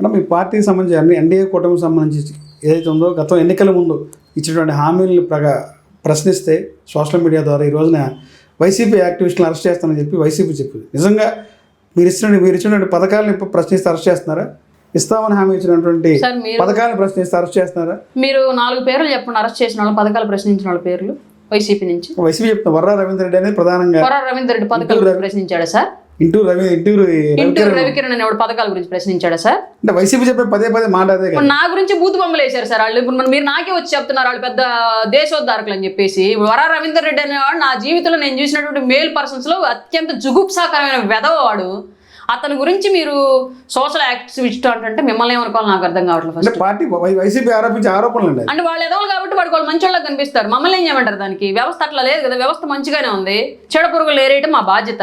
Madam మీ పార్టీకి సంబంధించి అన్ని ఎన్డీఏ కూటమికి సంబంధించి ఏదైతే ఉందో గతం ఎన్నికల ముందు ఇచ్చినటువంటి హామీలను ప్రగా ప్రశ్నిస్తే సోషల్ మీడియా ద్వారా ఈ రోజున వైసీపీ యాక్టివిస్టులను అరెస్ట్ చేస్తానని చెప్పి వైసీపీ చెప్పింది. నిజంగా మీరు ఇచ్చిన మీరు ఇచ్చినటువంటి పథకాలను ఇప్పుడు ప్రశ్నిస్తే అరెస్ట్ చేస్తున్నారా? ఇస్తామని హామీ ఇచ్చినటువంటి పథకాలను ప్రశ్నిస్తే అరెస్ట్ చేస్తున్నారా? మీరు నాలుగు పేర్లు చెప్పండి అరెస్ట్ చేసిన వాళ్ళ పథకాలు ప్రశ్నించిన వాళ్ళ పేర్లు వైసీపీ నుంచి. వైసీపీ చెప్తున్నా వర్రా రవీంద్ర రెడ్డి అనేది ప్రధానంగా కొర రవీందర్ రెడ్డి పథకాల ప్రశ్నించాడా sir? Into Ravi into Ravikiran. అనేవాడు పథకాల గురించి ప్రశ్నించాడా సార్? అంటే వైసీపీ చెప్పే పదే పదే మాట అదే నా గురించి బూతు బొమ్మలు వేశారు సార్ వాళ్ళు. ఇప్పుడు మరి మీరు నాకే వచ్చి చెప్తున్నారు వాళ్ళు పెద్ద దేశోద్ధారకులు అని చెప్పేసి. వర రవీందర్ రెడ్డి అనేవాడు నా జీవితంలో నేను చూసినటువంటి మేల్ పర్సన్స్లో అత్యంత జుగుప్సాకరమైన వెధవవాడు అతని గురించి మీరు సోషల్ యాక్టివిస్ట్ అంటే మిమ్మల్ని ఏమనుకోవాలి? నాకు అర్థం కావట్లేదు పార్టీ వైసీపీ ఆరోపించే ఆరోపణలు అండి అంటే వాళ్ళు ఎదవలు కాబట్టి వాడు వాళ్ళు మంచి వాళ్ళకి కనిపిస్తారు. మమ్మల్ని ఏం చేయమంటారు దానికి? వ్యవస్థ అట్లా లేదు కదా. వ్యవస్థ మంచిగానే ఉంది. చెడ పురుగులు ఏరేయటం మా బాధ్యత.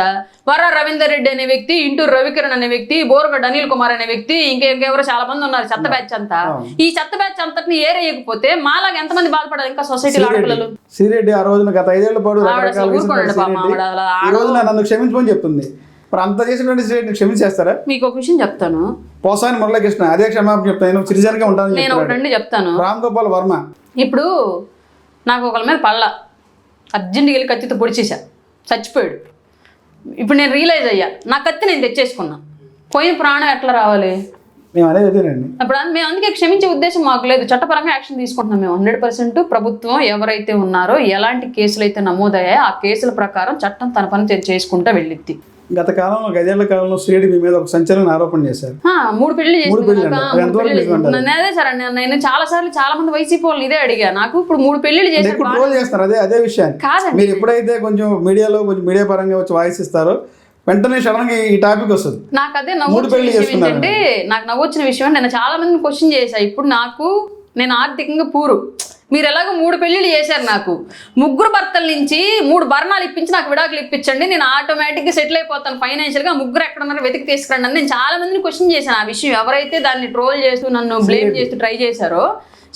వర రవీందర్ రెడ్డి అనే వ్యక్తి ఇంటూరు రవికిరణ్ అనే వ్యక్తి బోరగడ్డ అనిల్ కుమార్ అనే వ్యక్తి ఇంకా ఇంకెవరో చాలా మంది ఉన్నారు చెత్త బ్యాచ్ అంతా. ఈ చెత్త బ్యాచ్ అంతటిని ఏరేయకపోతే మాలాగా ఎంతమంది బాధపడాలి ఇంకా సొసైటీలో ఆడపిల్లలు? సిరెడ్డి ఆ రోజున గత ఐదేళ్ళ పాటు ఈ రోజున నన్ను క్షమించమని చెప్తుంది. మరి అంత చేసినటువంటి సిరెడ్డిని క్షమించేస్తారా? మీకు ఒక విషయం చెప్తాను. పోసాని మురళకృష్ణ అదే క్షమాపణ చెప్తాను. నేను సిటిజన్గా ఉంటానని నేను ఒకటి చెప్తున్నాడు. రెండు చెప్తాను. రామ్ గోపాల్ వర్మ. ఇప్పుడు నాకు ఒకళ్ళ మీద పళ్ళ అర్జెంట్గా వెళ్ళి కత్తితో పొడిచేసా చచ్చిపోయాడు. ఇప్పుడు నేను రియలైజ్ అయ్యా నా కత్తి నేను తెచ్చేసుకున్నా. పోయిన ప్రాణం ఎట్లా రావాలి? మేము అనేది అదేనండి. అప్పుడు మేము అందుకే క్షమించే ఉద్దేశం మాకు లేదు. చట్టపరంగా యాక్షన్ తీసుకుంటున్నాం మేము. హండ్రెడ్ పర్సెంట్ ప్రభుత్వం ఎవరైతే ఉన్నారో ఎలాంటి కేసులు అయితే నమోదయ్యాయో ఆ కేసుల ప్రకారం చట్టం తన పని చేసుకుంటూ వెళ్ళిద్ది. గత కాలంలో ఒక ఐదేళ్ళ కాలంలో సిరెడ్డి మీ మీద ఒక సంచలన ఆరోపణ చేశారు. మూడు పెళ్ళి మూడు అదే సార్ నేను- నేను చాలా సార్లు చాలా మంది వైసీపీ వాళ్ళని ఇదే అడిగా. నాకు ఇప్పుడు మూడు పెళ్ళిళ్ళు చేశారు ట్రోల్ చేస్తున్నారు అదే అదే విషయాన్ని కాదండి. మీరు ఎప్పుడైతే కొంచెం మీడియాలో కొంచెం మీడియా పరంగా వచ్చి వాయిస్ ఇస్తారో వెంటనే సడన్గా ఈ టాపిక్ వస్తుంది. నాకు అదే పెళ్ళి చేసుకున్నారు. ఏంటంటే నాకు నవ్వొచ్చిన విషయం నేను చాలా మందిని క్వశ్చన్ చేశా. ఇప్పుడు నాకు నేను ఆర్థికంగా పూరు. మీరు ఎలాగో మూడు పెళ్ళిళ్ళు చేశారు నాకు. ముగ్గురు భర్తల నుంచి మూడు భరణాలు ఇప్పించి నాకు విడాకులు ఇప్పించండి. నేను ఆటోమేటిక్గా సెటిల్ అయిపోతాను ఫైనాన్షియల్గా ముగ్గురు ఎక్కడ ఉన్నారో వెతికి తీసుకురండి అని నేను చాలా మందిని క్వశ్చన్ చేశాను. ఆ విషయం ఎవరైతే దాన్ని ట్రోల్ చేస్తూ నన్ను బ్లేమ్ చేస్తూ ట్రై చేశారో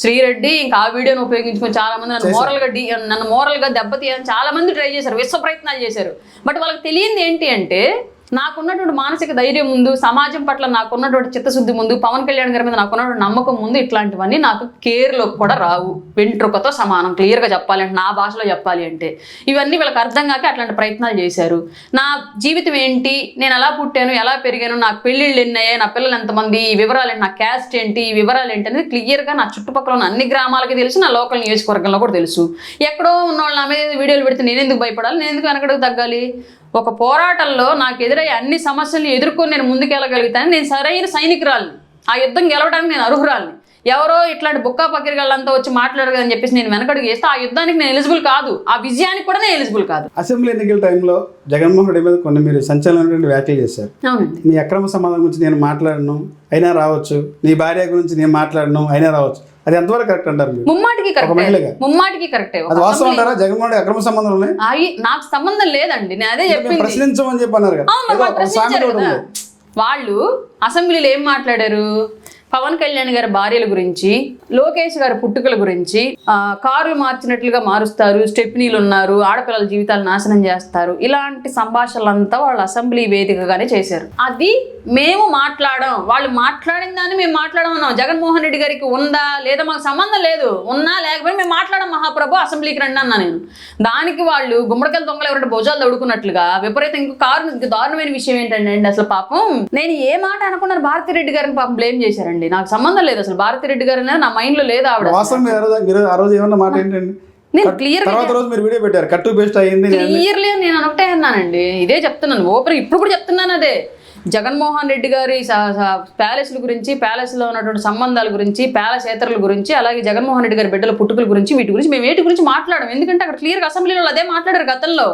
శ్రీరెడ్డి ఇంకా ఆ వీడియోని ఉపయోగించుకొని చాలా మంది నన్ను మోరల్గా డి నన్ను మోరల్గా దెబ్బతీయాలని చాలా మంది ట్రై చేశారు. విశ్వ ప్రయత్నాలు చేశారు. బట్ వాళ్ళకి తెలియంది ఏంటి అంటే నాకున్నటువంటి మానసిక ధైర్యం ముందు సమాజం పట్ల నాకున్నటువంటి చిత్తశుద్ధి ముందు పవన్ కళ్యాణ్ గారి మీద నాకున్నటువంటి నమ్మకం ముందు ఇట్లాంటివన్నీ నాకు కేర్లోకి కూడా రావు. వెంట్రుకతో సమానం క్లియర్గా చెప్పాలి అంటే నా భాషలో చెప్పాలి అంటే. ఇవన్నీ వీళ్ళకి అర్థం కాక అట్లాంటి ప్రయత్నాలు చేశారు. నా జీవితం ఏంటి? నేను ఎలా పుట్టాను? ఎలా పెరిగాను? నాకు పెళ్ళిళ్ళు ఎన్నయ్యాయి? నా పిల్లలు ఎంతమంది? ఈ వివరాలు ఏంటి? నా క్యాస్ట్ ఏంటి? ఈ వివరాలు ఏంటి? అనేది క్లియర్గా నా చుట్టుపక్కల ఉన్న అన్ని గ్రామాలకి తెలుసు నా లోకల్ నియోజకవర్గంలో కూడా తెలుసు. ఎక్కడో ఉన్న వాళ్ళు నా మీద వీడియోలు పెడితే నేను ఎందుకు భయపడాలి? నేను ఎందుకు వెనకడుగు తగ్గాలి? ఒక పోరాటంలో నాకు ఎదురయ్యే అన్ని సమస్యల్ని ఎదుర్కొని నేను ముందుకెళ్ళగలుగుతాను నేను సరైన సైనికురాలిని. ఆ యుద్ధం గెలవడానికి నేను అర్హురాలిని. ఎవరో ఇట్లాంటి బుక్కా పకిరిగాళ్ళంతా వచ్చి మాట్లాడరు అని చెప్పేసి నేను వెనకడుగు వేస్తే ఆ యుద్ధానికి నేను ఎలిజిబుల్ కాదు. ఆ విజయానికి కూడా నేను ఎలిజిబుల్ కాదు. అసెంబ్లీ ఎన్నికల టైంలో జగన్మోహన్ రెడ్డి మీద కొన్ని మీరు సంచలనమైనటువంటి వ్యాఖ్యలు చేశారు. అవునండి. నీ అక్రమ సంబంధం గురించి నేను మాట్లాడను అయినా రావచ్చు. నీ భార్య గురించి నేను మాట్లాడను అయినా రావచ్చు. అది ఎంతవరకు కరెక్ట్ అంటారు ముమ్మాటికి కరెక్టే? ముమ్మాటికి కరెక్టే. అది వాస్తవం అంటారా? జగన్మోహన్ అక్రమ సంబంధం ఉన్నాయి నాకు సంబంధం లేదండి. నేను అదే చెప్పింది. ప్రశ్నించమని చెప్పి అన్నారు కదా. వాళ్ళు అసెంబ్లీలో ఏం మాట్లాడారు? పవన్ కళ్యాణ్ గారి భార్యల గురించి లోకేష్ గారి పుట్టుకల గురించి కారులు కార్లు మార్చినట్లుగా మారుస్తారు స్టెప్నీలు ఉన్నారు ఆడపిల్లల జీవితాలు నాశనం చేస్తారు. ఇలాంటి సంభాషణలంతా వాళ్ళు అసెంబ్లీ వేదికగానే చేశారు. అది మేము మాట్లాడాం. వాళ్ళు మాట్లాడిన దాన్ని మేము మాట్లాడమన్నాం జగన్మోహన్ రెడ్డి గారికి ఉందా? లేదా మాకు సంబంధం లేదు. ఉన్నా లేకపోతే మేము మాట్లాడాం మహాప్రభు అసెంబ్లీకి రండి అన్నా నేను. దానికి వాళ్ళు గుమ్మడికాయల దొంగలు ఎవరంటే భుజాలు తడుకున్నట్లుగా విపరీతం ఇంకో కారు ఇంక దారుణమైన విషయం ఏంటంటే అండి అసలు పాపం? నేను ఏ మాట అనుకున్నాను భారతి రెడ్డి గారిని పాపం బ్లేమ్ చేశారండి. నాకు సంబంధం లేదు అసలు. భారతి రెడ్డి గారు అనేది నా మైండ్లో లేదు ఆవిడ. ఆ రోజు- ఏమన్నా మాట ఏంటండి? నేను క్లియర్ తర్వాత రోజు మీరు వీడియో పెట్టారు. కట్టు బేస్ట్ అయ్యింది నేను- క్లియర్లీ నేను అనొకటే అన్నానండి. ఇదే చెప్తున్నాను. ఓపెన్ ఇప్పుడు కూడా చెప్తున్నాను అదే. జగన్మోహన్ రెడ్డి గారి ప్యాలెస్ల గురించి ప్యాలెస్లో ఉన్నటువంటి సంబంధాల గురించి ప్యాలెస్ ఏతరుల గురించి అలాగే జగన్మోహన్ రెడ్డి గారి బిడ్డల పుట్టుకల గురించి వీటి గురించి మేము వేటి గురించి మాట్లాడము? ఎందుకంటే అక్కడ క్లియర్గా అసెంబ్లీలో అదే మాట్లాడారు గతంలో.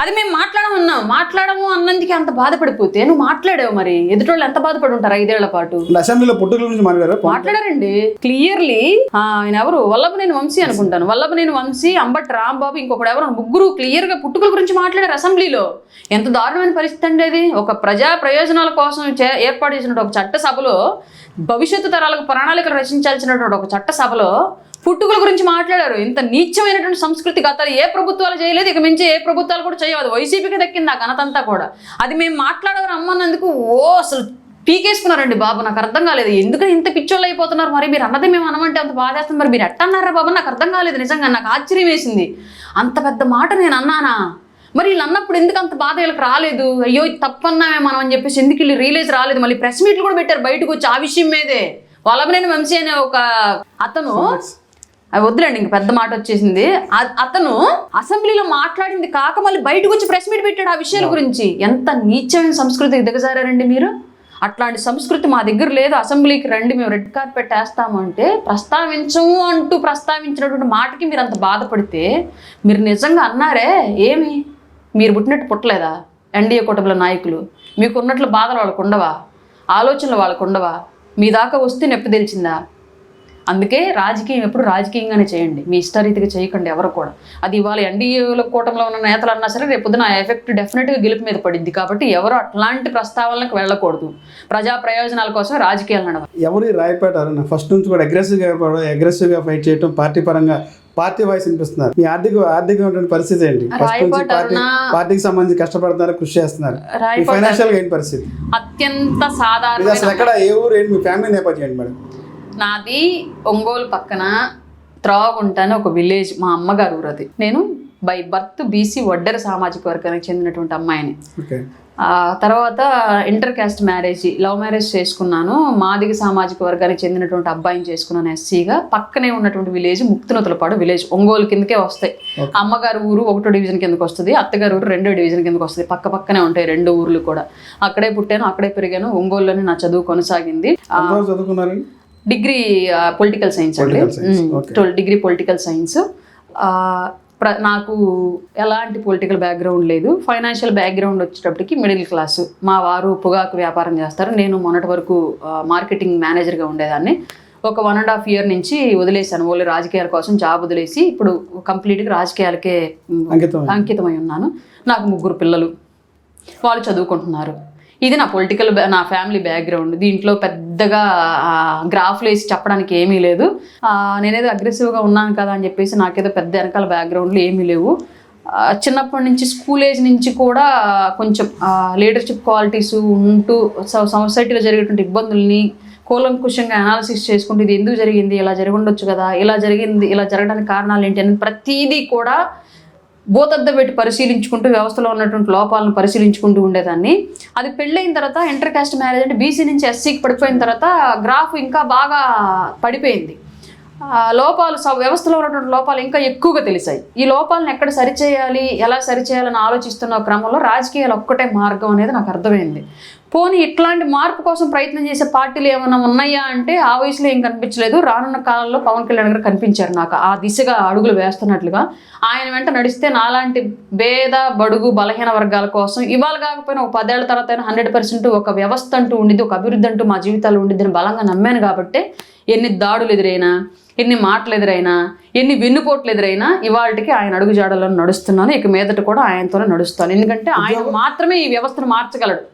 అది మేము మాట్లాడమన్నాం మాట్లాడము అన్నందుకే అంత బాధపడిపోతే నువ్వు మాట్లాడావు మరి. ఎదుటోళ్ళు ఎంత బాధపడి ఉంటారు ఐదేళ్ళ పాటు? అసెంబ్లీలో పుట్టుకల గురించి మాట్లాడారు? మాట్లాడారండి. క్లియర్లీ. ఆయన ఎవరు? వల్లభనేని వంశీ అనుకుంటాను. వల్లభనేని వంశీ అంబట్ రాంబాబు ఇంకొకడు ఎవరు? ముగ్గురు క్లియర్గా పుట్టుకల గురించి మాట్లాడారు అసెంబ్లీలో. ఎంత దారుణమైన పరిస్థితి అండి అది. ఒక ప్రజా ప్రయోజనాల కోసం ఏర్పాటు చేసినటువంటి ఒక చట్ట సభలో భవిష్యత్తు తరాలకు ప్రణాళికలు రచించాల్సినటువంటి ఒక చట్ట సభలో పుట్టుకల గురించి మాట్లాడారు. ఇంత నీచమైనటువంటి సంస్కృతి గతాలు ఏ ప్రభుత్వాలు చేయలేదు. ఇక మించి ఏ ప్రభుత్వాలు కూడా చేయవద్దు వైసీపీకి దక్కింది ఆ ఘనతంతా కూడా. అది మేము మాట్లాడగలం అమ్మన్నందుకు ఓ అసలు పీకేసుకున్నారండి బాబు. నాకు అర్థం కాలేదు. ఎందుకు ఇంత పిచ్చోళ్ళు అయిపోతున్నారు? మరి మీరు అన్నది మేము అనమంటే అంత బాధేస్తుంది. మరి మీరు ఎట్టన్నారా బాబు? నాకు అర్థం కాలేదు నిజంగా. నాకు ఆశ్చర్యం వేసింది. అంత పెద్ద మాట నేను అన్నానా? మరి వీళ్ళు అన్నప్పుడు ఎందుకు అంత బాధ వీళ్ళకి రాలేదు? అయ్యో తప్పన్నామే మనం అని చెప్పేసి ఎందుకు వీళ్ళు రిలీజ్ రాలేదు? మళ్ళీ ప్రెస్ మీట్లు కూడా పెట్టారు బయటకు వచ్చి ఆ విషయం మీదే. వల్లభనేని వంశీ అనే ఒక అతను అది వద్దులేండి ఇంక పెద్ద మాట వచ్చేసింది. అతను అసెంబ్లీలో మాట్లాడింది కాక మళ్ళీ బయటకు వచ్చి ప్రెస్ మీట్ పెట్టాడు ఆ విషయాల గురించి. ఎంత నీచమైన సంస్కృతికి దిగజారండి మీరు? అట్లాంటి సంస్కృతి మా దగ్గర లేదు. అసెంబ్లీకి రండి మేము రెడ్ కార్పెట్ వేస్తాము అంటే ప్రస్తావించము అంటూ ప్రస్తావించినటువంటి మాటకి మీరు అంత బాధపడితే మీరు నిజంగా అన్నారే? ఏమి? మీరు పుట్టినట్టు పుట్టలేదా? ఎన్డీఏ కూటమిల నాయకులు. మీకు ఉన్నట్లు బాధలు వాళ్ళకు ఉండవా? ఆలోచనలు వాళ్ళకు ఉండవా? మీ దాకా వస్తే నొప్పి తెలిసిందా? అందుకే రాజకీయం ఎప్పుడు రాజకీయంగానే చేయండి. మీ ఇష్టరీతిగా చేయకండి ఎవరు కూడా. అది ఇవాళ ఎన్డీఏలో కూటమిలో ఉన్న నేతలు అన్నా సరే రేపు పొద్దున ఎఫెక్ట్ డెఫినెట్గా గెలుపు మీద పడింది కాబట్టి ఎవరు అట్లాంటి ప్రస్తావనలకు వెళ్ళకూడదు. ప్రజా ప్రయోజనాల కోసం రాజకీయాలు నడవాలి. ఎవరు ఈ రాయపేట ఫస్ట్ నుంచి కూడా అగ్రెసివ్గా అగ్రెసివ్గా ఫైట్ చేయటం పార్టీ పరంగా పార్టీ వాయిస్ వినిపిస్తున్నారు. మీ ఆర్థిక ఆర్థికమైనటువంటి పరిస్థితి ఏంటి? ఫస్ట్ నుంచి రాయపాటి పార్టీ అరుణ పార్టీకి సంబంధించి కష్టపడుతున్నారు కృషి చేస్తున్నారు. ఫైనాన్షియల్గా ఏంటి పరిస్థితి? అత్యంత సాధారణ అసలు ఎక్కడ ఏ ఊరు ఏంటి? మీ ఫ్యామిలీ నేపథ్యం ఏంటి మేడం. నాది ఒంగోలు పక్కన త్రాగుంట అని ఒక విలేజ్ మా అమ్మగారు ఊరు అది నేను బై బర్త్ బీసీ వడ్డెర సామాజిక వర్గానికి చెందినటువంటి అమ్మాయిని. తర్వాత inter caste marriage love marriage చేసుకున్నాను. మాదిగ సామాజిక వర్గానికి చెందినటువంటి అబ్బాయిని చేసుకున్నాను ఎస్సీగా. పక్కనే ఉన్నటువంటి విలేజ్ ముక్తినతులపాడు విలేజ్ ఒంగోలు కిందకే వస్తాయి. అమ్మగారు ఊరు ఒకటో డివిజన్ కిందకి వస్తుంది అత్తగారు ఊరు రెండో డివిజన్ కిందకి వస్తుంది. పక్క పక్కనే ఉంటాయి రెండు ఊర్లు కూడా. అక్కడే పుట్టాను అక్కడే పెరిగాను. ఒంగోలులోనే నా చదువు కొనసాగింది. డిగ్రీ పొలిటికల్ సైన్స్ అండి. Degree political science. నాకు ఎలాంటి పొలిటికల్ బ్యాక్గ్రౌండ్ లేదు. ఫైనాన్షియల్ బ్యాక్గ్రౌండ్ వచ్చేటప్పటికి మిడిల్ క్లాస్. మా వారు పొగాకు వ్యాపారం చేస్తారు. నేను మొన్నటి వరకు మార్కెటింగ్ మేనేజర్గా ఉండేదాన్ని. ఒక వన్ అండ్ హాఫ్ ఇయర్ నుంచి వదిలేశాను. ఓన్లీ రాజకీయాల కోసం జాబ్ వదిలేసి ఇప్పుడు కంప్లీట్గా రాజకీయాలకే అంకితమై ఉన్నాను. నాకు ముగ్గురు పిల్లలు. వాళ్ళు చదువుకుంటున్నారు. ఇది నా పొలిటికల్ నా ఫ్యామిలీ బ్యాక్గ్రౌండ్ దీంట్లో పెద్దగా గ్రాఫ్లు వేసి చెప్పడానికి ఏమీ లేదు. నేనేదో అగ్రెసివ్గా ఉన్నాను కదా అని చెప్పేసి నాకేదో పెద్ద వెనకాల బ్యాక్గ్రౌండ్లు ఏమీ లేవు. చిన్నప్పటి నుంచి స్కూల్ ఏజ్ నుంచి కూడా కొంచెం లీడర్షిప్ క్వాలిటీస్ ఉంటూ సొసైటీలో జరిగేటువంటి ఇబ్బందుల్ని కూలంకుషంగా అనాలిసిస్ చేసుకుంటూ ఇది ఎందుకు జరిగింది ఇలా జరిగి ఉండొచ్చు కదా ఇలా జరిగింది ఇలా జరగడానికి కారణాలు ఏంటి అని ప్రతిదీ కూడా బూతద్ద పెట్టి పరిశీలించుకుంటూ వ్యవస్థలో ఉన్నటువంటి లోపాలను పరిశీలించుకుంటూ ఉండేదాన్ని. అది పెళ్ళైన తర్వాత ఇంటర్ కాస్ట్ మ్యారేజ్ అంటే బీసీ నుంచి ఎస్సీకి పడిపోయిన తర్వాత గ్రాఫ్ ఇంకా బాగా పడిపోయింది. లోపాలు వ్యవస్థలో ఉన్నటువంటి లోపాలు ఇంకా ఎక్కువగా తెలిసాయి. ఈ లోపాలను ఎక్కడ సరిచేయాలి ఎలా సరిచేయాలని ఆలోచిస్తున్న క్రమంలో రాజకీయాలు ఒక్కటే మార్గం అనేది నాకు అర్థమైంది. పోనీ ఇట్లాంటి మార్పు కోసం ప్రయత్నం చేసే పార్టీలు ఏమైనా ఉన్నాయా అంటే ఆ వయసులో ఏం కనిపించలేదు. రానున్న కాలంలో పవన్ కళ్యాణ్ గారు కనిపించారు నాకు. ఆ దిశగా అడుగులు వేస్తున్నట్లుగా ఆయన వెంట నడిస్తే నాలాంటి భేద బడుగు బలహీన వర్గాల కోసం ఇవాళ కాకపోయినా ఒక పదేళ్ళ తర్వాత హండ్రెడ్ పర్సెంట్ ఒక వ్యవస్థ అంటూ ఉండిద్ది ఒక అభివృద్ధి అంటూ మా జీవితాలు ఉండిద్దని బలంగా నమ్మాను కాబట్టి ఎన్ని దాడులు ఎదురైనా ఎన్ని మాటలు ఎదురైనా ఎన్ని వెన్నుపోట్లు ఎదురైనా ఇవాళకి ఆయన అడుగు జాడల్లో నడుస్తున్నాను. ఇక మీదట కూడా ఆయనతోనే నడుస్తాను. ఎందుకంటే ఆయన మాత్రమే ఈ వ్యవస్థను మార్చగలడు.